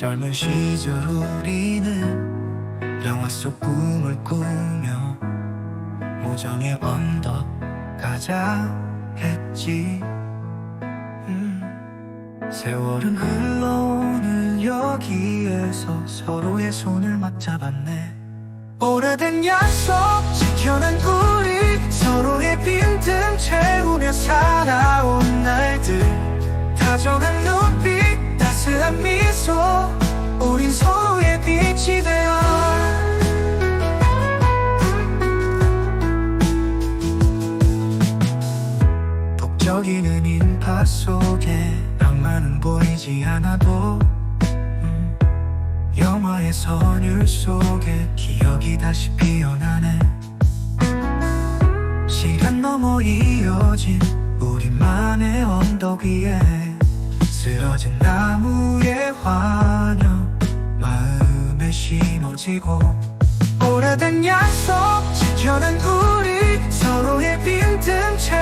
젊은 시절 우리는 영화 속 꿈을 꾸며 모정의 언덕 가자 했지 음. 세월은 흘러오는 여기에서 서로의 손을 맞잡았네 오래된 약속 지켜낸 우리 서로의 빈틈 채우며 살아온 날들 다정한 눈 북적이는 인파 속에 낭만은 보이지 않아도 음, 영화의 선율 속에 기억이 다시 피어나네. 시간 넘어 이어진 우리만의 언덕 위에 쓰러진 나무의 환영 마음에 심어지고 오래된 약속 지켜낸 우리 서로의 빈틈 채우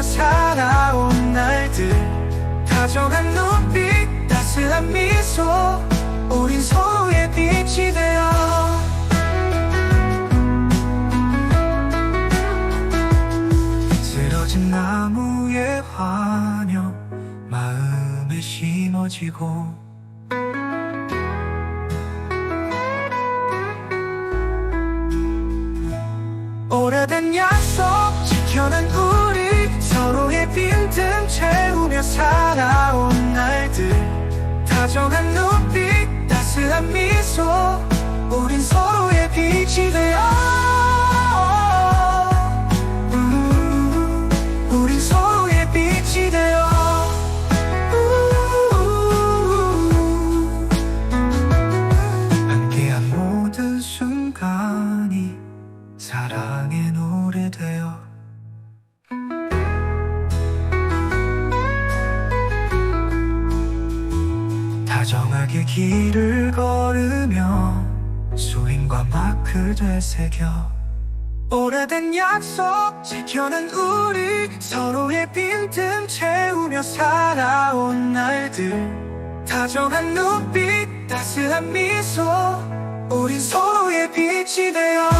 며 살아온 날들. 다정한 눈빛 따스한 미소. 우린 서로의 빛이 되어. 쓰러진 나무의 환영. 마음에 심어지고. 오래된 약속 지켜낸 우 며 살아온 날들. 다정한 눈빛 따스한 미소. 우린 서로의 빛이 되 다정하게 길을 걸으며 수인과 마크 되새겨. 오래된 약속 지켜낸 우리 서로의 빈틈 채우며 살아온 날들. 다정한 눈빛 따스한 미소 우린 서로의 빛이 되어